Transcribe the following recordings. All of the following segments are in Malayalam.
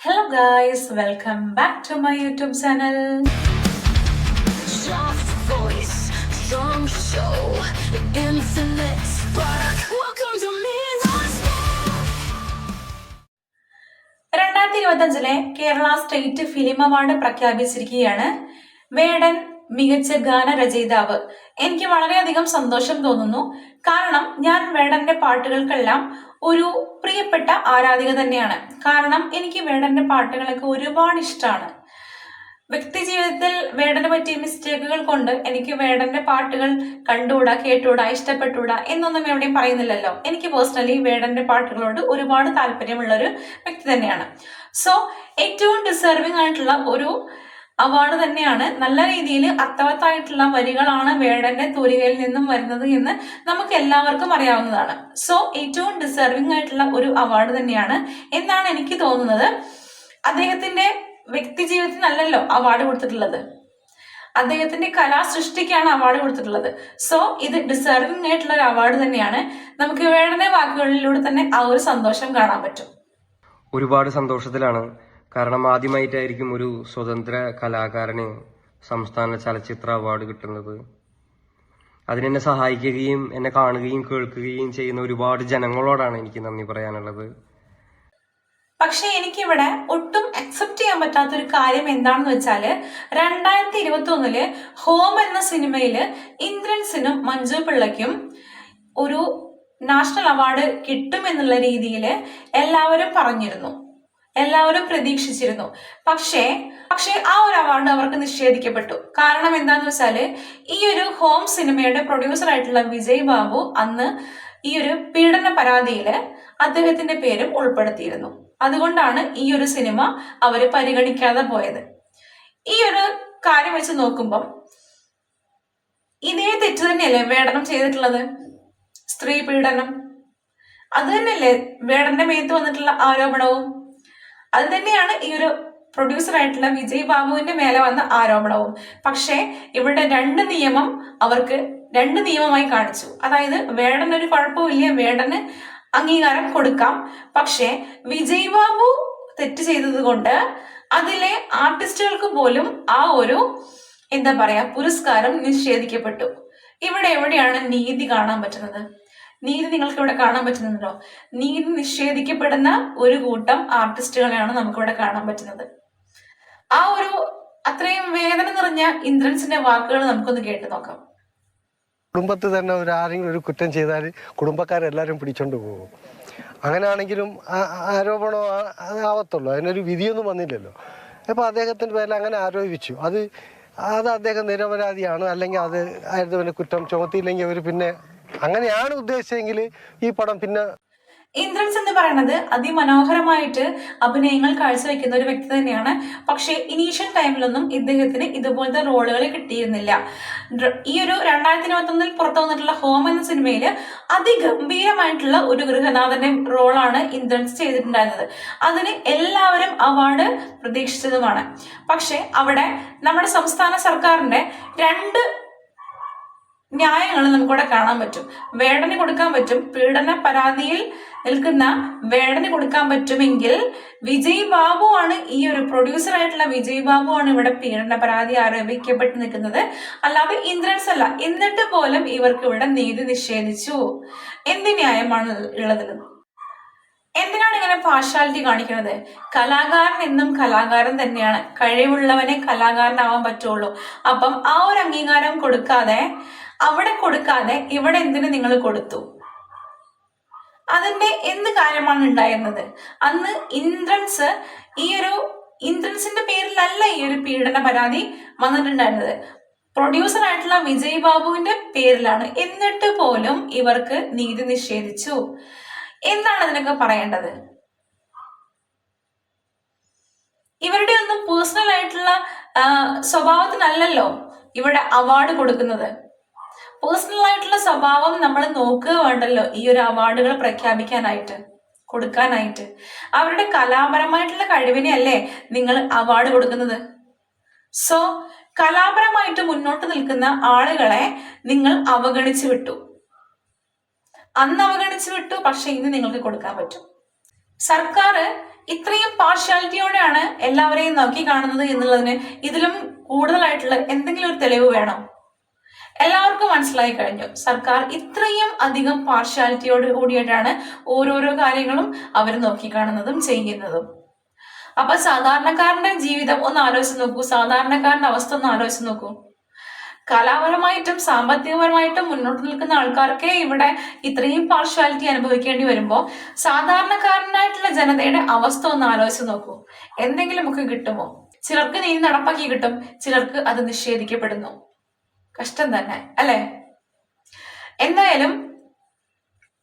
Hello guys, welcome back to my YouTube channel. Soft voice, strong show, infinite spark. Welcome to Midnight രണ്ടായിരത്തി ഇരുപത്തഞ്ചിലെ കേരള സ്റ്റേറ്റ് ഫിലിം അവാർഡ് പ്രഖ്യാപിച്ചിരിക്കുകയാണ് വേടൻ മികച്ച ഗാനരചയിതാവ്. എനിക്ക് വളരെയധികം സന്തോഷം തോന്നുന്നു. കാരണം ഞാൻ വേടന്റെ പാട്ടുകൾക്കെല്ലാം ഒരു പ്രിയപ്പെട്ട ആരാധിക തന്നെയാണ്. കാരണം എനിക്ക് വേടന്റെ പാട്ടുകളൊക്കെ ഒരുപാട് ഇഷ്ടമാണ് വ്യക്തി ജീവിതത്തിൽ വേടനെ പറ്റിയ മിസ്റ്റേക്കുകൾ കൊണ്ട് എനിക്ക് വേടന്റെ പാട്ടുകൾ കണ്ടുകൂടാ കേട്ടുകൂടാ ഇഷ്ടപ്പെട്ടുകൂടാ എന്നൊന്നും എവിടെയും പറയുന്നില്ലല്ലോ. എനിക്ക് പേഴ്സണലി വേടന്റെ പാട്ടുകളോട് ഒരുപാട് താല്പര്യമുള്ള ഒരു വ്യക്തി തന്നെയാണ്. സോ ഏറ്റവും ഡിസേർവിംഗ് ആയിട്ടുള്ള ഒരു അവാർഡ് തന്നെയാണ്. നല്ല രീതിയിൽ അർത്ഥവത്തായിട്ടുള്ള വരികളാണ് വേടന്റെ തൂലികയിൽ നിന്നും വരുന്നത് എന്ന് നമുക്ക് എല്ലാവർക്കും അറിയാവുന്നതാണ്. സോ ഏറ്റവും ഡിസേർവിംഗ് ആയിട്ടുള്ള ഒരു അവാർഡ് തന്നെയാണ് എന്നാണ് എനിക്ക് തോന്നുന്നത്. അദ്ദേഹത്തിന്റെ വ്യക്തി ജീവിതത്തിനല്ലല്ലോ അവാർഡ് കൊടുത്തിട്ടുള്ളത്. അദ്ദേഹത്തിന്റെ കലാസൃഷ്ടിക്കാണ് അവാർഡ് കൊടുത്തിട്ടുള്ളത്. സോ ഇത് ഡിസേർവിംഗ് ആയിട്ടുള്ള ഒരു അവാർഡ് തന്നെയാണ്. നമുക്ക് വേടനെ വാക്കുകളിലൂടെ തന്നെ ആ ഒരു സന്തോഷം കാണാൻ പറ്റും. ഒരുപാട് സന്തോഷത്തിലാണ് കാരണം ആദ്യമായിട്ടായിരിക്കും ഒരു സ്വതന്ത്ര കലാകാരന് സംസ്ഥാന ചലച്ചിത്ര അവാർഡ് കിട്ടുന്നത്. അതിനെന്നെ സഹായിക്കുകയും എന്നെ കാണുകയും കേൾക്കുകയും ചെയ്യുന്ന ഒരുപാട് ജനങ്ങളോടാണ് എനിക്ക് നന്ദി പറയാനുള്ളത്. പക്ഷെ എനിക്കിവിടെ ഒട്ടും അക്സെപ്റ്റ് ചെയ്യാൻ പറ്റാത്ത ഒരു കാര്യം എന്താണെന്ന് വെച്ചാൽ രണ്ടായിരത്തി ഇരുപത്തി ഒന്നിൽ ഹോം എന്ന സിനിമയിൽ ഇന്ദ്രൻസിനും മഞ്ജു പിള്ളയ്ക്കും ഒരു നാഷണൽ അവാർഡ് കിട്ടുമെന്നുള്ള രീതിയിൽ എല്ലാവരും പറഞ്ഞിരുന്നു. എല്ലാവരും പ്രതീക്ഷിച്ചിരുന്നു. പക്ഷേ പക്ഷേ ആ ഒരു അവാർഡ് അവർക്ക് നിഷേധിക്കപ്പെട്ടു. കാരണം എന്താന്ന് വെച്ചാൽ ഈ ഒരു ഹോം സിനിമയുടെ പ്രൊഡ്യൂസർ ആയിട്ടുള്ള വിജയ് ബാബു അന്ന് ഈ ഒരു പീഡന പരാതിയിൽ അദ്ദേഹത്തിന്റെ പേരും ഉൾപ്പെടുത്തിയിരുന്നു. അതുകൊണ്ടാണ് ഈ ഒരു സിനിമ അവർ പരിഗണിക്കാതെ പോയത്. ഈ ഒരു കാര്യം വെച്ച് നോക്കുമ്പം ഇതേ തെറ്റ് തന്നെയല്ലേ വേടനം ചെയ്തിട്ടുള്ളത്? സ്ത്രീ പീഡനം. അത് തന്നെയല്ലേ വേടന്റെ മേത്ത് വന്നിട്ടുള്ള ആരോപണവും? അത് തന്നെയാണ് ഈ ഒരു പ്രൊഡ്യൂസർ ആയിട്ടുള്ള വിജയ് ബാബുവിന്റെ മേലെ വന്ന ആരോപണവും. പക്ഷേ ഇവിടെ രണ്ട് നിയമം അവർക്ക് രണ്ട് നിയമമായി കാണിച്ചു. അതായത് വേടന് ഒരു കുഴപ്പമില്ല വേടന് അംഗീകാരം കൊടുക്കാം. പക്ഷേ വിജയ് ബാബു തെറ്റ് ചെയ്തത് കൊണ്ട് അതിലെ ആർട്ടിസ്റ്റുകൾക്ക് പോലും ആ ഒരു എന്താ പറയാ പുരസ്കാരം നിഷേധിക്കപ്പെട്ടു. ഇവിടെ എവിടെയാണ് നീതി കാണാൻ പറ്റുന്നത്? നീതി നിങ്ങൾക്ക് ഇവിടെ കാണാൻ പറ്റുന്നുണ്ടോ നീതി നിഷേധിക്കപ്പെടുന്ന ഒരു കൂട്ടം ആർട്ടിസ്റ്റുകളെയാണ് നമുക്കിവിടെ കാണാൻ പറ്റുന്നത്. ആ ഒരു അത്രയും വേദന നിറഞ്ഞ ഇന്ദ്രൻസിന്റെ വാക്കുകൾ നമുക്കൊന്ന് കേട്ടു നോക്കാം. കുടുംബത്തിൽ തന്നെ ഒരു ആരെങ്കിലും ഒരു കുറ്റം ചെയ്താൽ കുടുംബക്കാരെല്ലാവരും പിടിച്ചോണ്ട് പോകും. അങ്ങനെയാണെങ്കിലും ആരോപണോ ആവത്തുള്ളൂ. അതിനൊരു വിധിയൊന്നും വന്നില്ലല്ലോ. അപ്പോൾ അദ്ദേഹത്തിന്റെ പേരിൽ അങ്ങനെ ആരോപിച്ചു. അത് അത് അദ്ദേഹം നിരപരാധിയാണ്. അല്ലെങ്കിൽ അത് ആയിരുന്നു കുറ്റം ചുമത്തിയില്ലെങ്കിൽ അവർ പിന്നെ അങ്ങനെയാണ് ഉദ്ദേശിച്ചെങ്കിൽ ഈ പടം പിന്നെ ഇന്ദ്രൻസ് എന്ന് പറയുന്നത് അതിമനോഹരമായിട്ട് അഭിനയങ്ങൾ കാഴ്ചവെക്കുന്ന ഒരു വ്യക്തി തന്നെയാണ്. പക്ഷേ ഇനീഷ്യൽ ടൈമിലൊന്നും ഇദ്ദേഹത്തിന് ഇതുപോലത്തെ റോളുകൾ കിട്ടിയിരുന്നില്ല. ഈ ഒരു രണ്ടായിരത്തി ഇരുപത്തി ഒന്നിൽ പുറത്തു വന്നിട്ടുള്ള ഹോം എന്ന സിനിമയിൽ അതിഗംഭീരമായിട്ടുള്ള ഒരു ഗൃഹനാഥന്റെ റോളാണ് ഇന്ദ്രൻസ് ചെയ്തിട്ടുണ്ടായിരുന്നത്. അതിന് എല്ലാവരും അവാർഡ് പ്രതീക്ഷിച്ചതുമാണ്. പക്ഷെ അവിടെ നമ്മുടെ സംസ്ഥാന സർക്കാരിന്റെ രണ്ട് ന്യായങ്ങൾ നമുക്കിവിടെ കാണാൻ പറ്റും. വേടന് കൊടുക്കാൻ പറ്റും. പീഡന പരാതിയിൽ നിൽക്കുന്ന വേടന് കൊടുക്കാൻ പറ്റുമെങ്കിൽ വിജയ് ബാബു ആണ് ഈ ഒരു പ്രൊഡ്യൂസർ ആയിട്ടുള്ള വിജയ് ബാബു ആണ് ഇവിടെ പീഡന പരാതി ആരോപിക്കപ്പെട്ട് നിൽക്കുന്നത്. അല്ലാതെ ഇന്ദ്രൻസ് അല്ല എന്നിട്ട് പോലും ഇവർക്ക് ഇവിടെ നീതി നിഷേധിച്ചു. എന്ത് ന്യായമാണ് ഉള്ളതിൽ എന്തിനാണ് ഇങ്ങനെ പാർഷ്യാലിറ്റി കാണിക്കുന്നത്? കലാകാരൻ എന്നും കലാകാരൻ തന്നെയാണ്. കഴിവുള്ളവനെ കലാകാരനാവാൻ പറ്റുള്ളൂ. അപ്പം ആ ഒരു അംഗീകാരം കൊടുക്കാതെ അവിടെ കൊടുക്കാതെ ഇവിടെ എന്തിന് നിങ്ങൾ കൊടുത്തു? അതിന്റെ എന്ത് കാര്യമാണ് ഉണ്ടായിരുന്നത്? അന്ന് ഇന്ദ്രൻസ് ഈ ഒരു ഇന്ദ്രൻസിന്റെ പേരിലല്ല ഈ ഒരു പീഡന പരാതി വന്നിട്ടുണ്ടായിരുന്നത്. പ്രൊഡ്യൂസർ ആയിട്ടുള്ള വിജയ് ബാബുവിന്റെ പേരിലാണ്. എന്നിട്ട് പോലും ഇവർക്ക് നീതി നിഷേധിച്ചു. എന്താണ് അതിനൊക്കെ പറയേണ്ടത്? ഇവരുടെ ഒന്നും പേഴ്സണൽ ആയിട്ടുള്ള സ്വഭാവത്തിനല്ലല്ലോ ഇവിടെ അവാർഡ് കൊടുക്കുന്നത്. പേഴ്സണൽ ആയിട്ടുള്ള സ്വഭാവം നമ്മൾ നോക്കുക വേണ്ടല്ലോ ഈ ഒരു അവാർഡുകൾ പ്രഖ്യാപിക്കാനായിട്ട് കൊടുക്കാനായിട്ട്. അവരുടെ കലാപരമായിട്ടുള്ള കഴിവിനെ അല്ലേ നിങ്ങൾ അവാർഡ് കൊടുക്കുന്നത്? സോ കലാപരമായിട്ട് മുന്നോട്ട് നിൽക്കുന്ന ആളുകളെ നിങ്ങൾ അവഗണിച്ചു വിട്ടു. അന്ന് അവഗണിച്ചു വിട്ടു പക്ഷെ ഇന്ന് നിങ്ങൾക്ക് കൊടുക്കാൻ പറ്റും. സർക്കാർ ഇത്രയും പാർഷ്യ പാർഷ്യാലിറ്റിയോടെയാണ് എല്ലാവരെയും നോക്കി കാണുന്നത് എന്നുള്ളതിന് ഇതിലും കൂടുതലായിട്ടുള്ള എന്തെങ്കിലും ഒരു തെളിവ് വേണോ? എല്ലാവർക്കും മനസ്സിലായി കഴിഞ്ഞു. സർക്കാർ ഇത്രയും അധികം പാർഷ്യാലിറ്റിയോട് കൂടിയിട്ടാണ് ഓരോരോ കാര്യങ്ങളും അവർ നോക്കിക്കാണുന്നതും ചെയ്യുന്നതും. അപ്പൊ സാധാരണക്കാരന്റെ ജീവിതം ഒന്ന് ആലോചിച്ച് നോക്കൂ. സാധാരണക്കാരന്റെ അവസ്ഥ ഒന്ന് ആലോചിച്ച് നോക്കൂ. കലാപരമായിട്ടും സാമ്പത്തികപരമായിട്ടും മുന്നോട്ട് നിൽക്കുന്ന ആൾക്കാർക്ക് ഇവിടെ ഇത്രയും പാർഷ്വാലിറ്റി അനുഭവിക്കേണ്ടി വരുമ്പോൾ സാധാരണക്കാരനായിട്ടുള്ള ജനതയുടെ അവസ്ഥ ഒന്ന് ആലോചിച്ച് നോക്കൂ. എന്തെങ്കിലുമൊക്കെ കിട്ടുമോ? ചിലർക്ക് നീ നടപ്പാക്കി കിട്ടും. ചിലർക്ക് അത് നിഷേധിക്കപ്പെടുന്നു. കഷ്ടം തന്നെ അല്ലെ? എന്തായാലും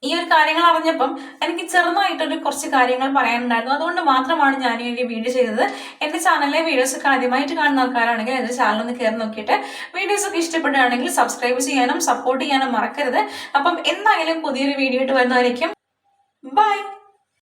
ഈ ഒരു കാര്യങ്ങൾ അറിഞ്ഞപ്പം എനിക്ക് ചെറുതായിട്ടൊരു കുറച്ച് കാര്യങ്ങൾ പറയാനുണ്ടായിരുന്നു. അതുകൊണ്ട് മാത്രമാണ് ഞാൻ ഈ ഒരു വീഡിയോ ചെയ്തത്. എന്റെ ചാനലിലെ വീഡിയോസ് ഒക്കെ ആദ്യമായിട്ട് കാണുന്ന ആൾക്കാരാണെങ്കിൽ എന്റെ ചാനൽ ഒന്ന് കയറി നോക്കിയിട്ട് വീഡിയോസ് ഒക്കെ ഇഷ്ടപ്പെടുകയാണെങ്കിൽ സബ്സ്ക്രൈബ് ചെയ്യാനും സപ്പോർട്ട് ചെയ്യാനും മറക്കരുത്. അപ്പം എന്തായാലും പുതിയൊരു വീഡിയോ ആയിട്ട് വരുന്നതായിരിക്കും. ബൈ